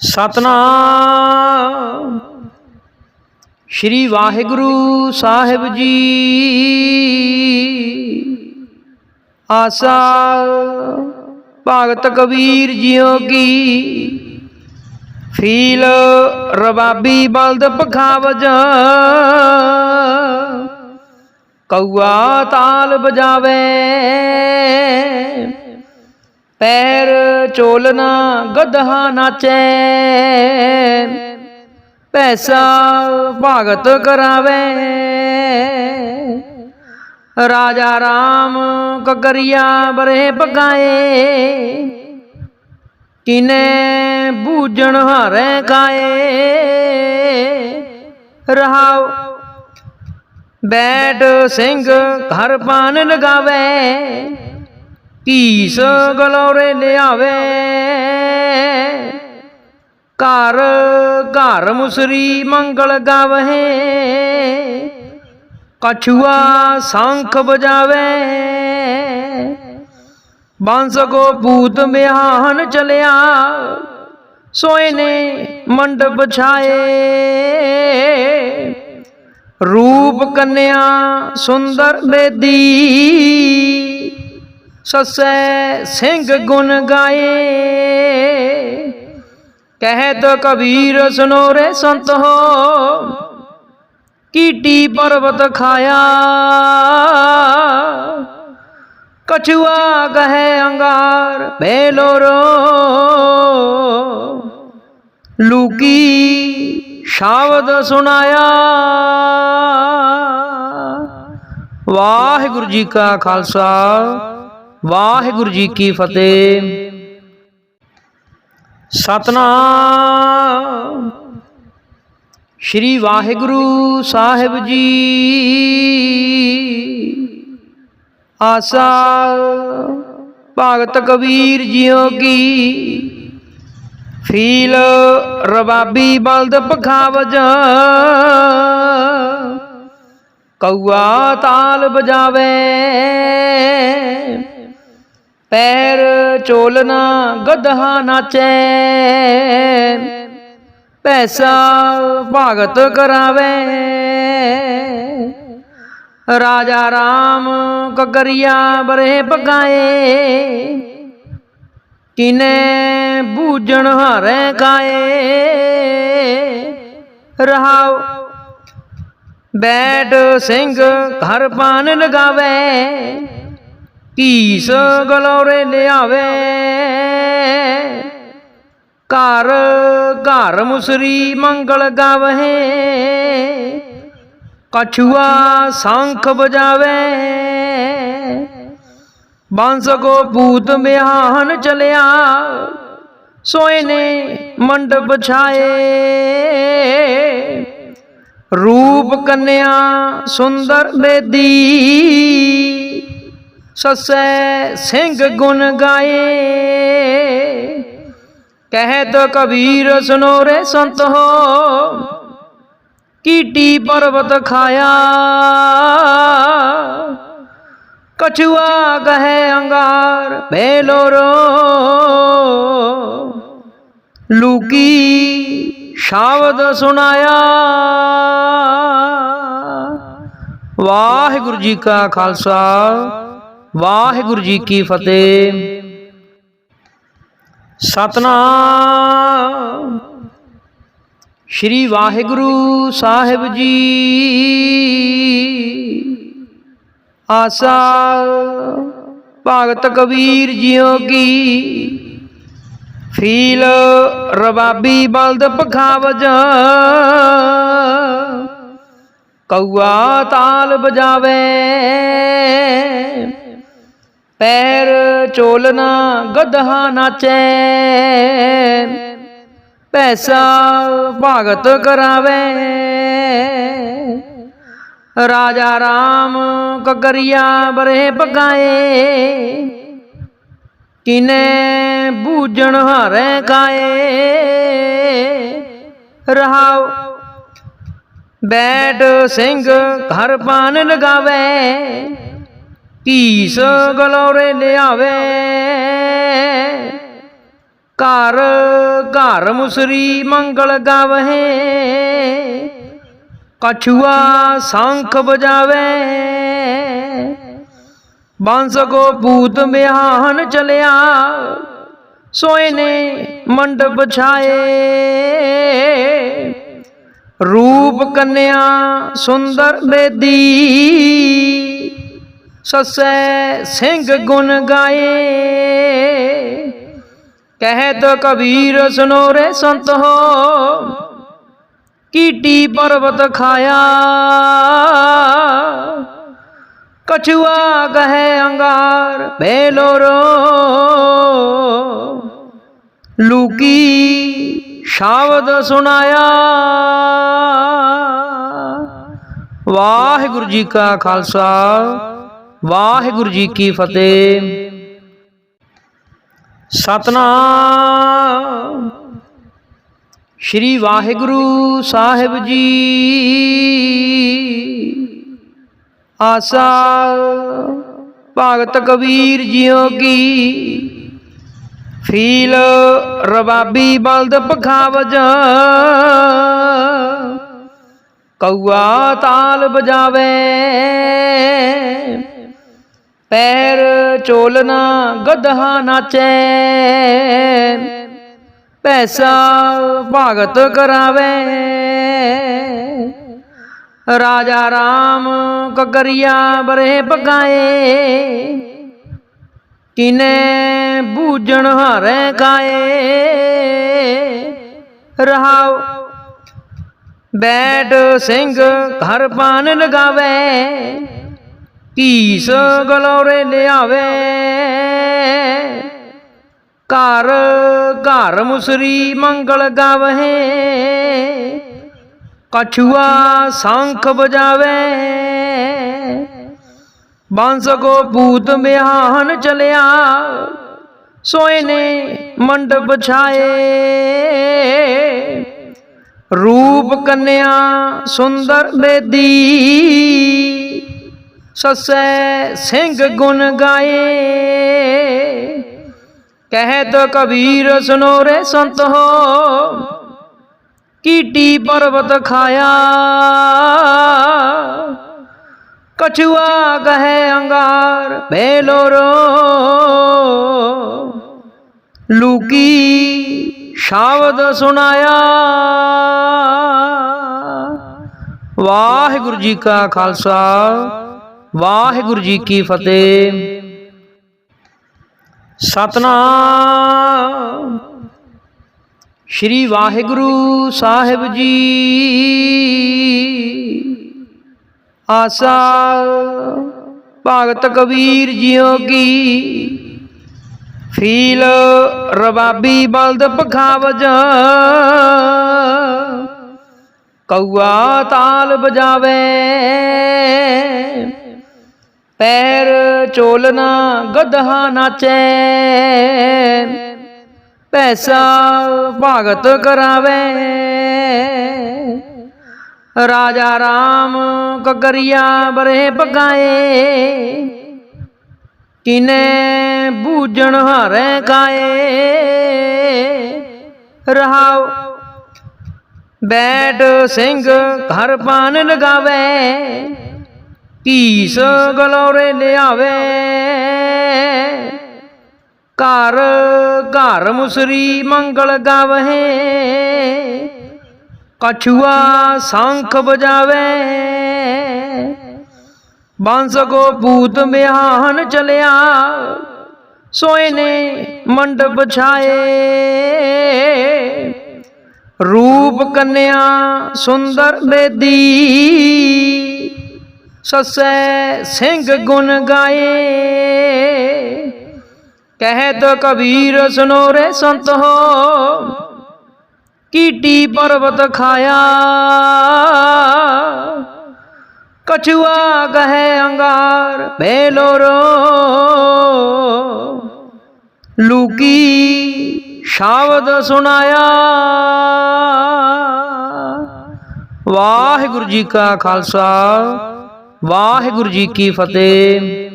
ਸਤਨਾਮ। ਸ਼੍ਰੀ Waheguru Sahib ji. Asa. Bhagat Kabir JIO ਕੀ। ਫੀਲ ਰਬਾਬੀ ਬਲਦ ਪਖਾਵਜ। ਕਊਆ ਤਾਲ ਬਜਾਵੇ ਪੈਰ ਚੋਲਨਾ ਗਧਾ ਨਾਚੈ। ਪੈਸਾ ਭਗਤ ਕਰਾਵੇ। ਰਾਜਾ ਰਾਮ ਕਕਰੀਆ ਬਰੇ ਪਕਾਏ। ਕਿਨੇ ਬੂਜਣ ਹਾਰੇ ਕਾਏ ਰਹਾਉ, ਬੈਠ ਸਿੰਘ ਘਰ ਪਾਨ ਲਗਾਵੇ। ਕੀਸ ਗਲੋਰੇ ਲਿਆਵੇ ਘਰ ਘਰ ਮੁਸਰੀ ਮੰਗਲ ਗਾਵਹਿ। ਕਛੂਆ ਸ਼ੰਖ ਬਜਾਵੇ ਬੰਸ ਕੋ ਭੂਤ ਮਿਹਾਨ ਚਲਿਆ। ਸੋਏ ਨੇ ਮੰਡਪ ਛਾਏ। ਰੂਪ ਕੰਨਿਆ ਸੁੰਦਰ ਬੇਦੀ। ससे सिंह गुन गाए। कह तो कबीर सुनो रे संत हो। कीटी पर्वत खाया। कछुआ कहे अंगार बेलो रो। लूकी शावद सुनाया। वाहगुरु जी का खालसा। ਵਾਹਿਗੁਰੂ ਜੀ ਕੀ ਫਤਿਹ। ਸਤਨਾਮ। ਸ਼੍ਰੀ ਵਾਹਿਗੁਰੂ ਸਾਹਿਬ ਜੀ। ਆਸਾ। ਭਗਤ ਕਬੀਰ ਜੀਓ ਕੀ। ਫੀਲ ਰਬਾਬੀ ਬਲਦ ਪਖਾਵਜ। ਕਊਆ ਤਾਲ ਬਜਾਵੇ ਪੈਰ ਚੋਲਨਾ ਗਧਾ ਨਾਚੈ ਪੈਸਾ ਭਗਤ ਕਰਾਵੇ। ਰਾਜਾ ਰਾਮ ਕਕਰੀਆ ਬਰੇ ਪਕਾਏ। ਕਿਨੇ ਬੂਜਣ ਹਾਰੇ ਕਾਏ ਰਹਾਉ ਬੈਠ ਸਿੰਘ ਘਰ ਪਾਨ ਲਗਾਵੇ। ਕੀਸ ਗਲੋਰੇ ਲਿਆਵੇ ਘਰ ਘਰ ਮੁਸਰੀ ਮੰਗਲ ਗਾਵਹਿ ਕਛੂਆ ਸ਼ੰਖ ਬਜਾਵੇ ਬੰਸ ਕੋ ਭੂਤ ਮਿਹਾਨ ਚਲਿਆ। ਸੋਏ ਨੇ ਮੰਡਪ ਛਾਏ। ਰੂਪ ਕੰਨਿਆ ਸੁੰਦਰ ਬੇਦੀ। ससै सिंह गुन गाए। कह तो कबीर सुनो रे संत हो। कीटी पर्वत खाया। कछुआ कहे अंगार बेलो रो। लूकी शावद सुनाया। वाहिगुरु जी का खालसा। ਵਾਹਿਗੁਰੂ ਜੀ ਕੀ ਫਤਿਹ। ਸਤਨਾਮ। ਸ਼੍ਰੀ ਵਾਹਿਗੁਰੂ ਸਾਹਿਬ ਜੀ। ਆਸਾ। ਭਗਤ ਕਬੀਰ ਜੀਓ ਕੀ। ਫੀਲ ਰਬਾਬੀ ਬਲਦ ਪਖਾਵਜ। ਕਊਆ ਤਾਲ ਬਜਾਵੇ ਪੈਰ ਚੋਲਨਾ ਗਧਾ ਨਾਚੈ ਪੈਸਾ ਭਗਤ ਕਰਾਵੇ। ਰਾਜਾ ਰਾਮ ਕਕਰੀਆ ਬਰੇ ਪਕਾਏ ਕਿਨੇ ਬੂਜਣ ਹਾਰੇ ਕਾਏ ਰਹਾਉ, ਬੈਠ ਸਿੰਘ ਘਰ ਪਾਨ ਲਗਾਵੇ। ਕੀਸ ਗਲੋਰੇ ਲਿਆਵੇ। ਘਰ ਘਰ ਮੁਸਰੀ ਮੰਗਲ ਗਾਵਹਿ ਕਛੂਆ ਸ਼ੰਖ ਬਜਾਵੇ ਬਾਂਸ ਕੋ ਭੂਤ ਮਿਹਾਨ ਚਲਿਆ। ਸੋਏ ਨੇ ਮੰਡਪ ਛਾਏ। ਰੂਪ ਕੰਨਿਆ ਸੁੰਦਰ ਬੇਦੀ। ससे सिंह गुण गाए। कह तो कबीर सुनो रे संत हो। कीटी पर्वत खाया। कछुआ कहे अंगार बेलो रो। लूकी शावद सुनाया। वाहे गुरु जी का खालसा। ਵਾਹਿਗੁਰੂ ਜੀ ਕੀ ਫਤਿਹ। ਸਤਨਾਮ। ਸ਼੍ਰੀ ਵਾਹਿਗੁਰੂ ਸਾਹਿਬ ਜੀ। ਆਸਾ। ਭਗਤ ਕਬੀਰ ਜੀਓ ਕੀ। ਫੀਲ ਰਬਾਬੀ ਬਲਦ ਪਖਾਵਜ। ਕਊਆ ਤਾਲ ਬਜਾਵੇ ਪੈਰ ਚੋਲਨਾ ਗਧਾ ਨਾਚੈ ਪੈਸਾ ਭਗਤ ਕਰਾਵੇ। ਰਾਜਾ ਰਾਮ ਕਕਰੀਆ ਬਰੇ ਪਕਾਏ। ਕਿਨੇ ਬੂਜਣ ਹਾਰੇ ਕਾਏ ਰਹਾਉ ਬੈਠ ਸਿੰਘ ਘਰ ਪਾਨ ਲਗਾਵੇ। ਕੀਸ ਗਲੋਰੇ ਲਿਆਵੇ ਘਰ ਘਰ ਮੁਸਰੀ ਮੰਗਲ ਗਾਵਹਿ। ਕਛੂਆ ਸ਼ੰਖ ਬਜਾਵੇ ਬਾਂਸ ਕੋ ਭੂਤ ਮਿਹਾਨ ਚਲਿਆ। ਸੋਏ ਨੇ ਮੰਡਪ ਛਾਏ। ਰੂਪ ਕੰਨਿਆ ਸੁੰਦਰ ਬੇਦੀ। ਸਸੈ ਸਿੰਘ ਗੁਣ ਗਾਏ ਕਹਿਤ ਕਬੀਰ ਸੁਨੋ ਰੇ ਸੰਤ ਹੋ ਕੀਟੀ ਪਰਬਤ ਖਾਇਆ ਕਛੂਆ ਕਹੇ ਅੰਗਾਰ ਬੇਲੋਰੋ ਲੂਕੀ ਸ਼ਬਦ ਸੁਣਾਇਆ ਵਾਹਿਗੁਰੂ ਜੀ ਕਾ ਖਾਲਸਾ ਵਾਹਿਗੁਰੂ ਜੀ ਕੀ ਫਤਿਹ ਸਤਨਾਮ ਸ਼੍ਰੀ ਵਾਹਿਗੁਰੂ ਜੀ ਕੀ ਫਤਿਹ। ਸਤਨਾਮ। ਸ਼੍ਰੀ ਵਾਹਿਗੁਰੂ ਸਾਹਿਬ ਜੀ। ਆਸਾ। ਭਗਤ ਕਬੀਰ ਜੀਓ ਕੀ। ਫੀਲ ਰਬਾਬੀ ਬਲਦ ਪਖਾਵਜ। ਕਊਆ ਤਾਲ ਬਜਾਵੇ ਪੈਰ ਚੋਲਨਾ ਗਧਾ ਨਾਚੈ ਪੈਸਾ ਭਗਤ ਕਰਾਵੇ। ਰਾਜਾ ਰਾਮ ਕਕਰੀਆ ਬਰੇ ਪਕਾਏ। ਕਿਨੇ ਬੂਜਣ ਹਾਰੇ ਕਾਏ ਰਹਾਉ ਬੈਠ ਸਿੰਘ ਘਰ ਪਾਨ ਲਗਾਵੇ। ਕੀਸ ਗਲੋਰੇ ਲਿਆਵੇ। ਘਰ ਘਰ ਮੁਸਰੀ ਮੰਗਲ ਗਾਵਹਿ ਕਛੂਆ ਸ਼ੰਖ ਬਜਾਵੇ ਬੰਸ ਕੋ ਭੂਤ ਮਿਹਾਨ ਚਲਿਆ। ਸੋਏ ਨੇ ਮੰਡਪ ਛਾਏ। ਰੂਪ ਕੰਨਿਆ ਸੁੰਦਰ ਬੇਦੀ। ससै सिंह गुन गाए। कह तो कबीर, सुनो रे संत हो। कीटी पर्वत खाया। कछुआ कहे अंगार बेलो रो। लूकी शावद सुनाया। वाहिगुरु जी का खालसा। ਵਾਹਿਗੁਰੂ ਜੀ ਕੀ ਫਤਿਹ।